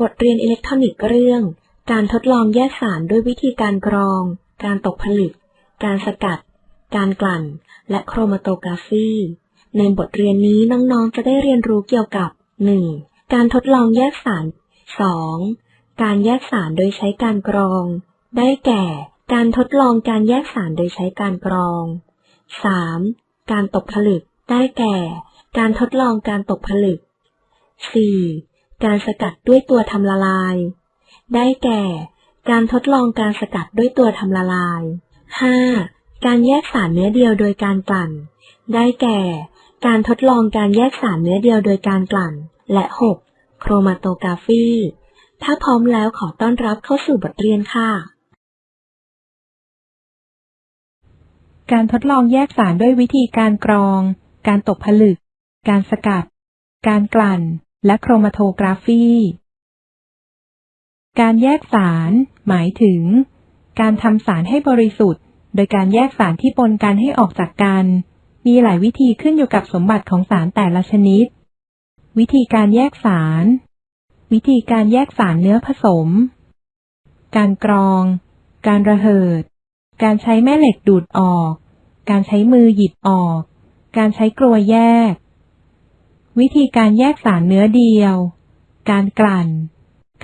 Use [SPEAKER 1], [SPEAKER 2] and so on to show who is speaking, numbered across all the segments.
[SPEAKER 1] บทเรียนอิเล็กทรอนิกส์เรื่อง การทดลองแยกสารด้วยวิธีการกรอง การตกผลึก การสกัด การกลั่น และโครมาโตกราฟี ในบทเรียนนี้น้องๆ จะได้เรียนรู้เกี่ยวกับ 1. การทดลองแยกสาร 2. การแยกสารโดยใช้การกรอง ได้แก่ การทดลองการแยกสารโดยใช้การกรอง 3. การตกผลึก ได้แก่ การทดลองการตกผลึก 4. การสกัดด้วยตัวทำละลาย ได้แก่ การทดลองการสกัดด้วยตัวทำละลาย 5. การแยกสารเนื้อเดียวโดยการกลั่น ได้แก่ การทดลองการแยกสารเนื้อเดียวโดยการกลั่น และ 6. โครมาโตกราฟีถ้าพร้อมแล้วขอต้อนรับเข้าสู่บทเรียนค่ะ
[SPEAKER 2] การทดลองแยกสารด้วยวิธีการกรอง การตกผลึก การสกัด การกลั่น และโครมาโทกราฟี การแยกสาร หมายถึง การทำสารให้บริสุทธิ์ โดยการแยกสารที่ปนกันให้ออกจากกัน มีหลายวิธีขึ้นอยู่กับสมบัติของสารแต่ละชนิด วิธีการแยกสาร วิธีการแยกสารเนื้อผสม การกรอง การระเหิด การใช้แม่เหล็กดูดออก การใช้มือหยิบออก การใช้กลัวแยก วิธีการแยกสารเนื้อเดียว การกลั่น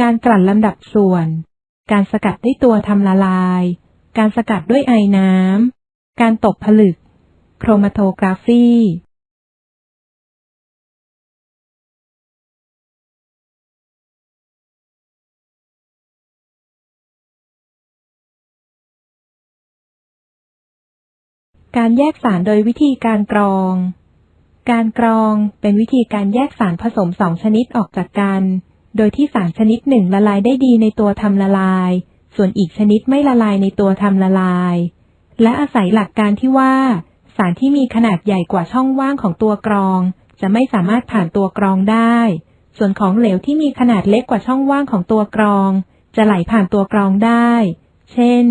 [SPEAKER 2] การกลั่นลำดับส่วน การสกัดด้วยตัวทำละลาย การสกัดด้วยไอน้ำ การตกผลึก โครมาโทกราฟีการแยกสารโดยวิธีการกรอง การกรองเป็นวิธีการแยกสารผสมสองชนิดออกจากกัน โดยที่สารชนิดหนึ่งละลายได้ดีในตัวทำละลาย ส่วนอีกชนิดไม่ละลายในตัวทำละลาย และอาศัยหลักการที่ว่า สารที่มีขนาดใหญ่กว่าช่องว่างของตัวกรอง จะไม่สามารถผ่านตัวกรองได้ ส่วนของเหลวที่มีขนาดเล็กกว่าช่องว่างของตัวกรอง จะไหลผ่านตัวกรองได้ เช่น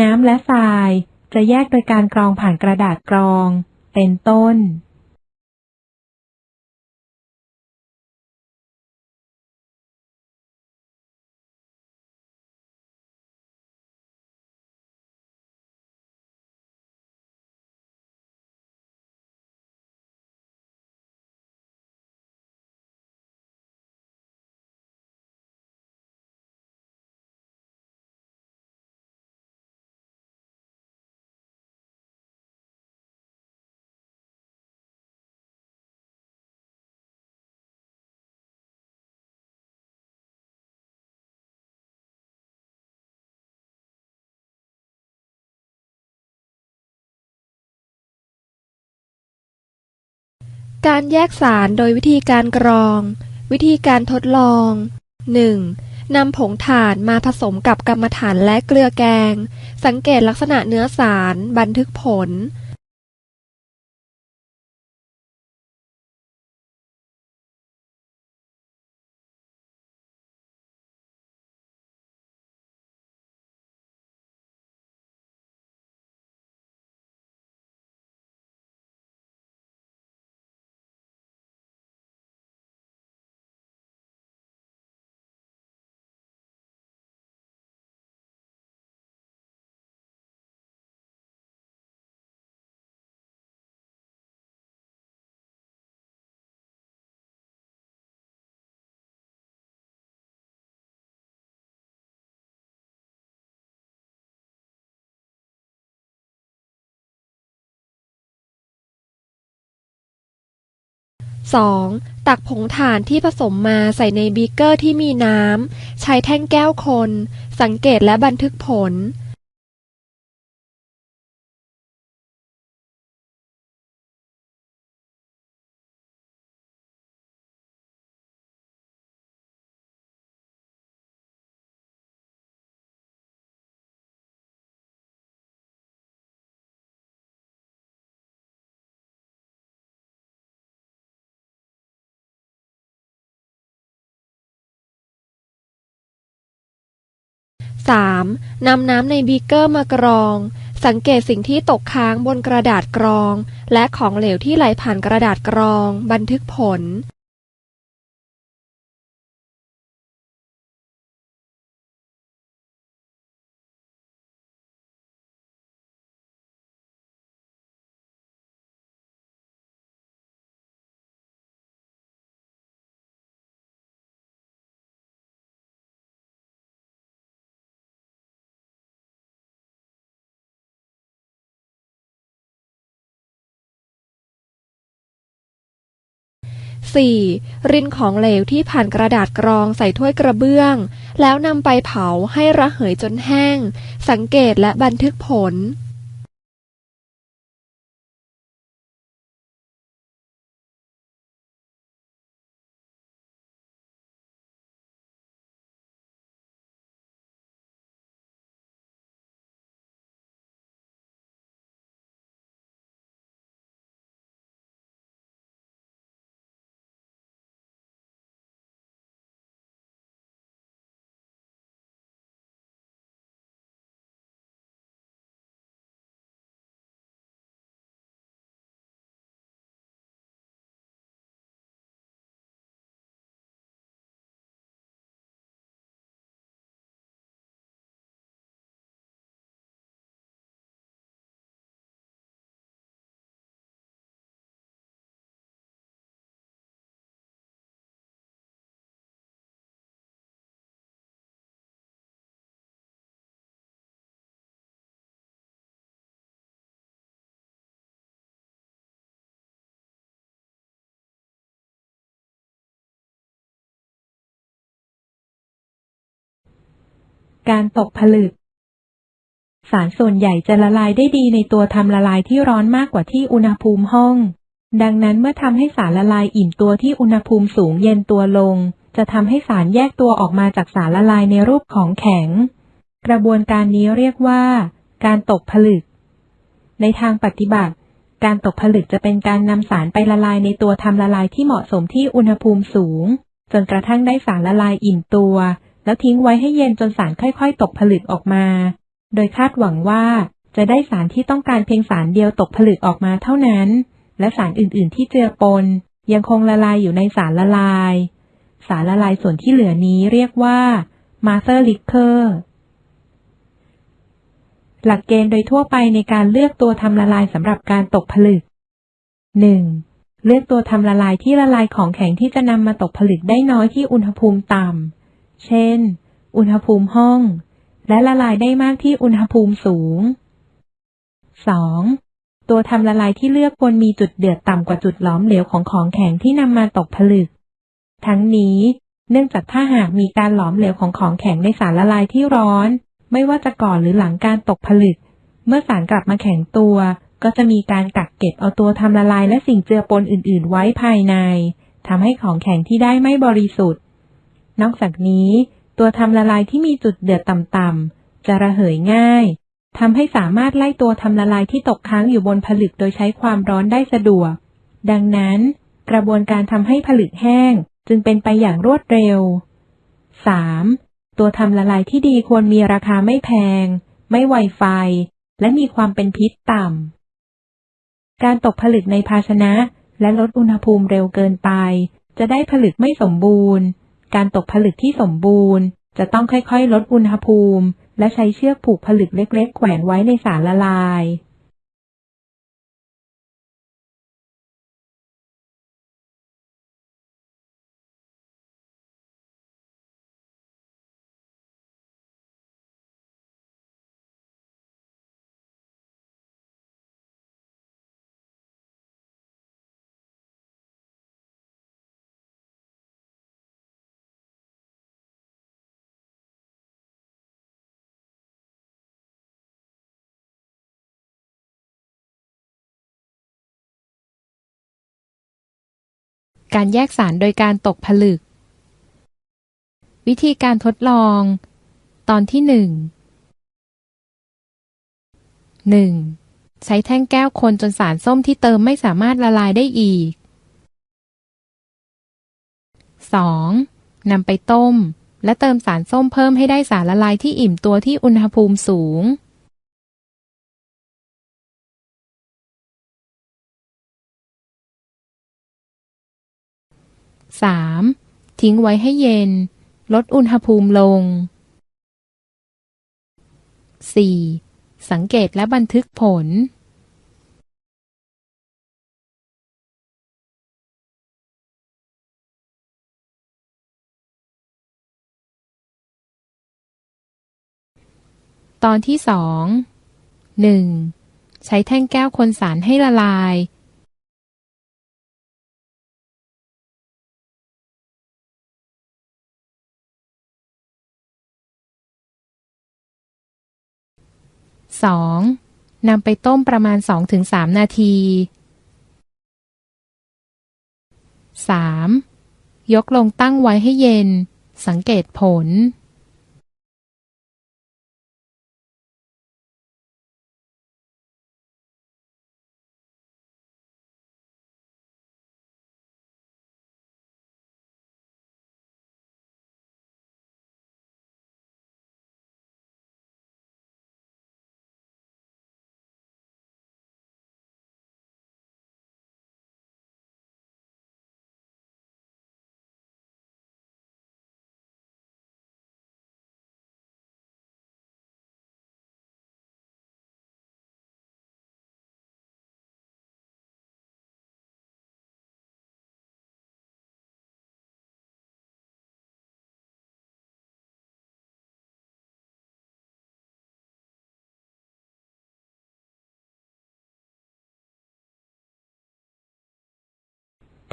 [SPEAKER 2] น้ำและทราย จะแยกโดยการกรองผ่านกระดาษกรอง เป็นต้น
[SPEAKER 3] การแยกสารโดยวิธีการกรอง วิธีการทดลอง 1. นำผงถ่านมาผสมกับกรรมฐานและเกลือแกง สังเกตลักษณะเนื้อสาร บันทึกผล 2. ตักผงถ่านที่ผสมมาใส่ในบีเกอร์ที่มีน้ำ ใช้แท่งแก้วคน สังเกตและบันทึกผล 3. นำน้ำในบีเกอร์มากรอง สังเกตสิ่งที่ตกค้างบนกระดาษกรอง และของเหลวที่ไหลผ่านกระดาษกรอง บันทึกผล 4. รินของเหลวที่ผ่านกระดาษกรองใส่ถ้วยกระเบื้อง แล้วนำไปเผาให้ระเหยจนแห้ง สังเกตและบันทึกผล
[SPEAKER 2] การตกผลึก สารส่วนใหญ่จะละลายได้ดีในตัวทำละลายที่ร้อนมากกว่าที่อุณหภูมิห้อง ดังนั้นเมื่อทำให้สารละลายอิ่มตัวที่อุณหภูมิสูงเย็นตัวลง จะทำให้สารแยกตัวออกมาจากสารละลายในรูปของแข็ง กระบวนการนี้เรียกว่า การตกผลึก ในทางปฏิบัติการตกผลึกจะเป็นการนำสารไปละลายในตัวทำละลายที่เหมาะสมที่อุณหภูมิสูง จนกระทั่งได้สารละลายอิ่มตัว แล้วทิ้งไว้ให้เย็นจนสารค่อยๆ ตกผลึกออกมา โดยคาดหวังว่าจะได้สารที่ต้องการเพียงสารเดียวตกผลึกออกมาเท่านั้น และสารอื่นๆ ที่เจือปน ยังคงละลายอยู่ในสารละลาย สารละลายส่วนที่เหลือนี้เรียกว่า Master Liquor หลักเกณฑ์โดยทั่วไปในการเลือกตัวทำละลายสำหรับการตกผลึก 1. เลือกตัวทำละลายที่ละลายของแข็งที่จะนำมาตกผลึกได้น้อยที่อุณหภูมิต่ำ เช่น อุณหภูมิห้อง และละลายได้มากที่อุณหภูมิสูง 2. ตัวทำละลายที่เลือกควรมีจุดเดือดต่ำกว่าจุดหลอมเหลวของของแข็งที่นำมาตกผลึก ทั้งนี้ เนื่องจากถ้าหากมีการหลอมเหลวของของแข็งในสารละลายที่ร้อน ไม่ว่าจะก่อนหรือหลังการตกผลึก เมื่อสารกลับมาแข็งตัว ก็จะมีการกักเก็บเอาตัวทำละลายและสิ่งเจือปนอื่น ๆ ไว้ภายในทำให้ของแข็งที่ได้ไม่บริสุทธิ์ นอกจากนี้ ตัวทำละลายที่มีจุดเดือดต่ำๆจะระเหยง่ายทำให้สามารถไล่ตัวทำละลายที่ตกค้างอยู่บนผลึกโดยใช้ความร้อนได้สะดวก ดังนั้น กระบวนการทำให้ผลึกแห้งจึงเป็นไปอย่างรวดเร็ว 3. ตัวทำละลายที่ดีควรมีราคาไม่แพง ไม่ไวไฟ และมีความเป็นพิษต่ำ การตกผลึกในภาชนะ และลดอุณหภูมิเร็วเกินไป จะได้ผลึกไม่สมบูรณ์ การตกผลึกที่สมบูรณ์ จะต้องค่อยๆ ลดอุณหภูมิ และใช้เชือกผูกผลึกเล็กๆ แขวนไว้ในสารละลาย การแยกสารโดยการตกผลึก วิธีการทดลอง ตอนที่หนึ่งหนึ่งใช้แท่งแก้วคนจนสารส้มที่เติมไม่สามารถละลายได้อีก 2. นำไปต้ม และเติมสารส้มเพิ่มให้ได้สารละลายที่อิ่มตัวที่อุณหภูมิสูง 3. ทิ้งไว้ให้เย็น ลดอุณหภูมิลง 4. สังเกตและบันทึกผล ตอนที่สองหนึ่งใช้แท่งแก้วคนสารให้ละลาย 2. นำไปต้มประมาณ 2-3 นาที 3. ยกลงตั้งไว้ให้เย็น สังเกตผล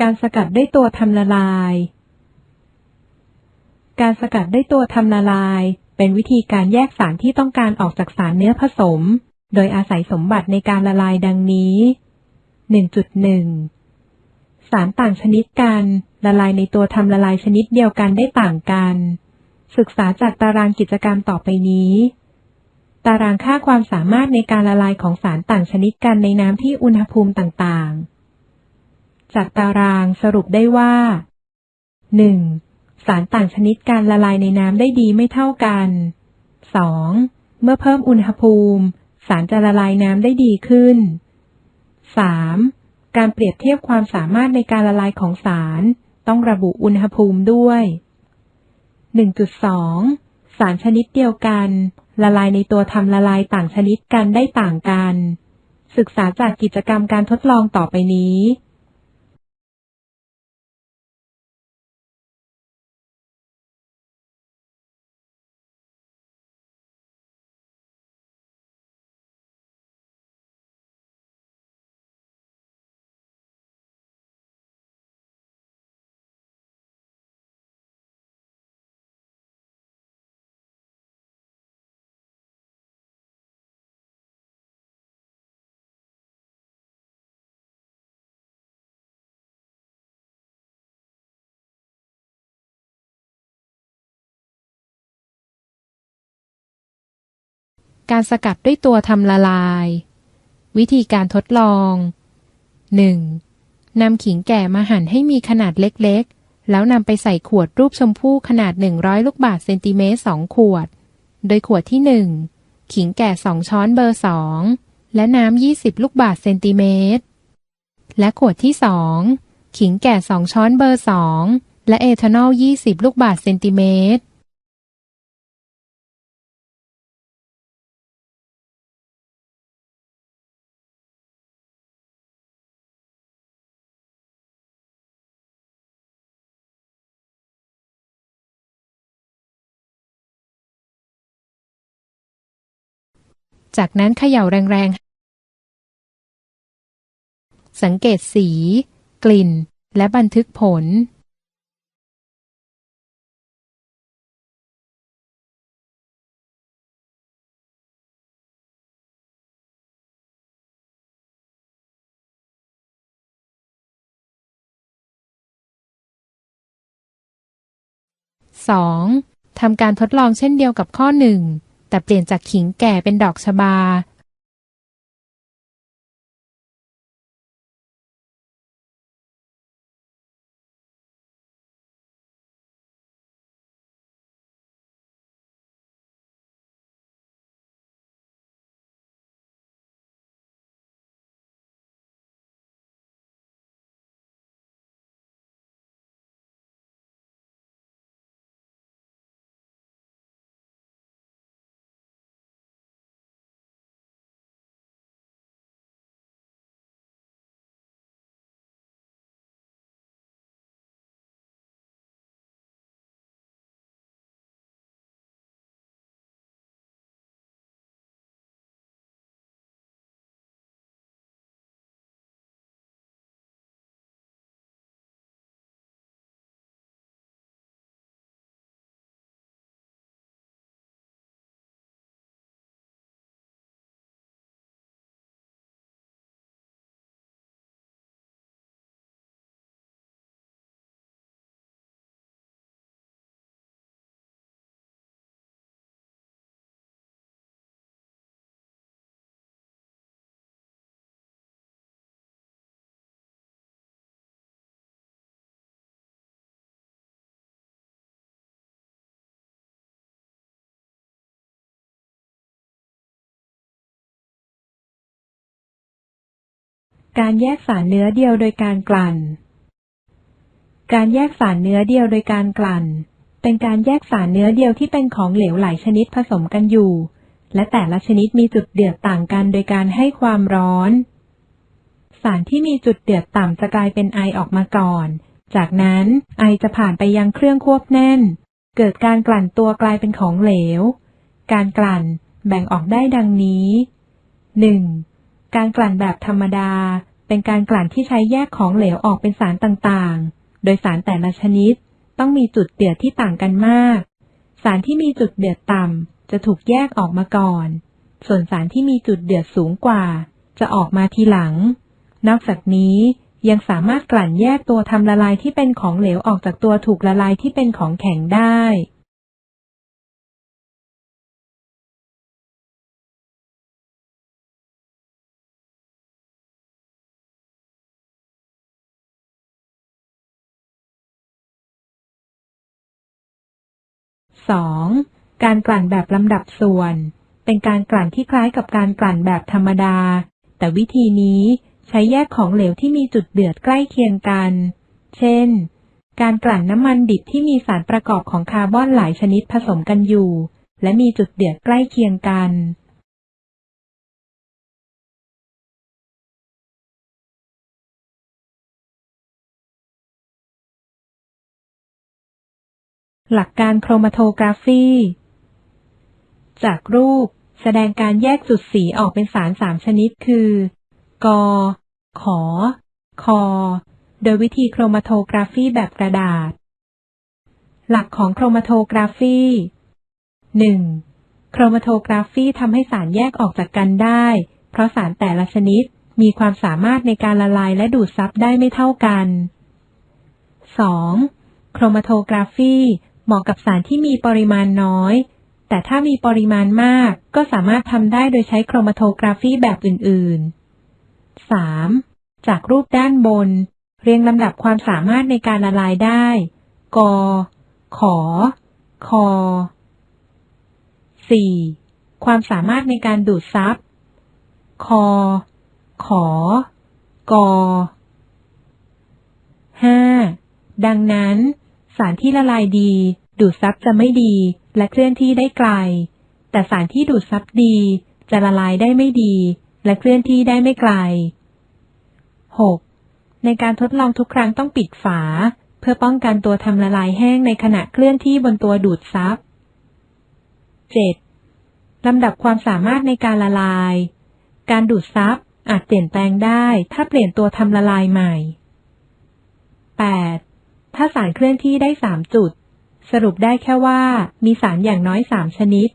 [SPEAKER 2] การสกัดได้ตัวทำละลาย การสกัดได้ตัวทำละลาย เป็นวิธีการแยกสารที่ต้องการออกจากสารเนื้อผสม โดยอาศัยสมบัติในการละลายดังนี้ 1.1 สารต่างชนิดกัน ละลายในตัวทำละลายชนิดเดียวกันได้ต่างกัน ศึกษาจากตารางกิจกรรมต่อไปนี้ตารางค่าความสามารถในการละลายของสารต่างชนิดกันในน้ำที่อุณหภูมิต่างๆ จากตารางสรุปได้ว่า 1. สารต่างชนิดการละลายในน้ำได้ดีไม่เท่ากัน 2. เมื่อเพิ่มอุณหภูมิ สารจะละลายน้ำได้ดีขึ้น 3. การเปรียบเทียบความสามารถในการละลายของสาร ต้องระบุอุณหภูมิด้วย 1.2 สารชนิดเดียวกัน ละลายในตัวทำละลายต่างชนิดกันได้ต่างกัน ศึกษาจากกิจกรรมการทดลองต่อไปนี้ การสกัดด้วยตัวทำละลาย วิธีการทดลอง 1. นำขิงแก่มาหั่นให้มีขนาดเล็กๆ แล้วนำไปใส่ขวดรูปชมพู่ขนาด 100 ลูกบาศก์เซนติเมตร2ขวด โดยขวดที่ 1 ขิงแก่ 2 ช้อนเบอร์ 2 และน้ำ 20 ลูกบาศก์เซนติเมตร และขวดที่ 2 ขิงแก่ 2 ช้อนเบอร์ 2 และเอทานอล 20 ลูกบาศก์เซนติเมตร จากนั้นเขย่าแรงๆ สังเกตสี กลิ่น และบันทึกผล 2. ทำการทดลองเช่นเดียวกับข้อ 1 แต่เปลี่ยนจากขิงแก่เป็นดอกชบา การแยกสารเนื้อเดียวโดยการกลั่น การแยกสารเนื้อเดียวโดยการกลั่น เป็นการแยกสารเนื้อเดียวที่เป็นของเหลวหลายชนิดผสมกันอยู่ และแต่ละชนิดมีจุดเดือดต่างกันโดยการให้ความร้อน สารที่มีจุดเดือดต่ำจะกลายเป็นไอออกมาก่อน จากนั้นไอจะผ่านไปยังเครื่องควบแน่น เกิดการกลั่นตัวกลายเป็นของเหลว การกลั่นแบ่งออกได้ดังนี้ 1. การกลั่นแบบธรรมดา เป็นการกลั่นที่ใช้แยกของเหลวออกเป็นสารต่างๆ โดยสารแต่ละชนิด ต้องมีจุดเดือดที่ต่างกันมาก สารที่มีจุดเดือดต่ำจะถูกแยกออกมาก่อน ส่วนสารที่มีจุดเดือดสูงกว่า จะออกมาทีหลัง นอกจากนี้ยังสามารถกลั่นแยกตัวทำละลายที่เป็นของเหลวออกจากตัวถูกละลายที่เป็นของแข็งได้ 2. การกลั่นแบบลำดับส่วน เป็นการกลั่นที่คล้ายกับการกลั่นแบบธรรมดา แต่วิธีนี้ใช้แยกของเหลวที่มีจุดเดือดใกล้เคียงกัน เช่น การกลั่นน้ำมันดิบที่มีสารประกอบของคาร์บอนหลายชนิดผสมกันอยู่ และมีจุดเดือดใกล้เคียงกัน หลักการโครมาโทกราฟี จากรูปแสดงการแยกจุดสีออกเป็นสารสามชนิดคือกขอ คอ โดยวิธีโครมาโทกราฟีแบบกระดาษ หลักของโครมาโทกราฟี 1. โครมาโทกราฟีทำให้สารแยกออกจากกันได้ เพราะสารแต่ละชนิดมีความสามารถในการละลายและดูดซับได้ไม่เท่ากัน 2. โครมาโทกราฟี เหมาะกับสารที่มีปริมาณน้อย แต่ถ้ามีปริมาณมากก็สามารถทำได้โดยใช้โครมาโทกราฟีแบบอื่น ๆ 3. จากรูปด้านบน เรียงลำดับความสามารถในการละลายได้ ก ขอ คอ 4. ความสามารถในการดูดซับคอขอ ก 5. ดังนั้น สารที่ละลายดี ดูดซับจะไม่ดี และเคลื่อนที่ได้ไกล แต่สารที่ดูดซับดี จะละลายได้ไม่ดี และเคลื่อนที่ได้ไม่ไกล 6. ในการทดลองทุกครั้งต้องปิดฝา เพื่อป้องกันตัวทำละลายแห้งในขณะเคลื่อนที่บนตัวดูดซับ 7. ลำดับความสามารถในการละลาย การดูดซับอาจเปลี่ยนแปลงได้ถ้าเปลี่ยนตัวทำละลายใหม่ 8. ถ้าสารเคลื่อนที่ได้3จุด สรุปได้แค่ว่ามีสารอย่างน้อย3ชนิด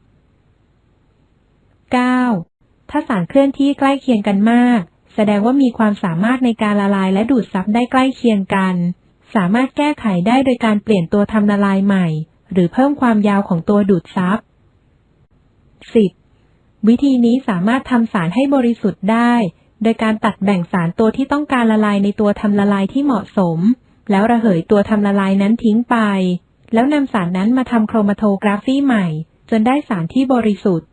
[SPEAKER 2] 9. ถ้าสารเคลื่อนที่ใกล้เคียงกันมาก แสดงว่ามีความสามารถในการละลายและดูดซับได้ใกล้เคียงกัน สามารถแก้ไขได้โดยการเปลี่ยนตัวทำละลายใหม่ หรือเพิ่มความยาวของตัวดูดซับ 10. วิธีนี้สามารถทำสารให้บริสุทธิ์ได้ โดยการตัดแบ่งสารตัวที่ต้องการละลายในตัวทำละลายที่เหมาะสม แล้วระเหยตัวทำละลายนั้นทิ้งไป แล้วนำสารนั้นมาทำโครมาโทกราฟีใหม่ จนได้สารที่บริสุทธิ์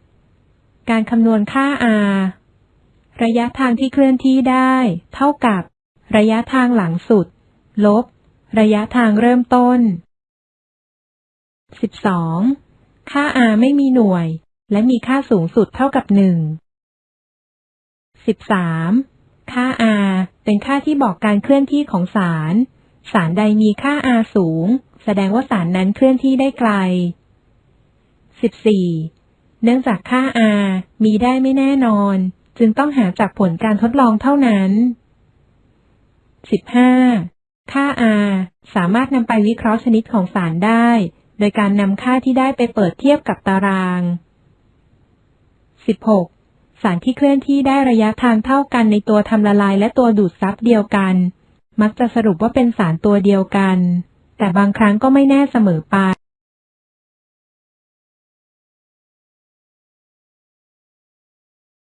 [SPEAKER 2] 11. การคำนวณค่า R ระยะทางที่เคลื่อนที่ได้ เท่ากับ ระยะทางหลังสุด ลบ ระยะทางเริ่มต้น 12. ค่า R ไม่มีหน่วย และมีค่าสูงสุดเท่ากับ1 13. ค่า R เป็นค่าที่บอกการเคลื่อนที่ของสาร สารใดมีค่า R สูง แสดงว่าสารนั้นเคลื่อนที่ได้ไกล 14. เนื่องจากค่า R มีได้ไม่แน่นอน จึงต้องหาจากผลการทดลองเท่านั้น 15. ค่า R สามารถนำไปวิเคราะห์ชนิดของสารได้ โดยการนำค่าที่ได้ไปเปิดเทียบกับตาราง 16. สารที่เคลื่อนที่ได้ระยะทางเท่ากันในตัวทำละลายและตัวดูดซับเดียวกัน มักจะสรุปว่าเป็นสารตัวเดียวกัน แต่บางครั้งก็ไม่แน่เสมอไป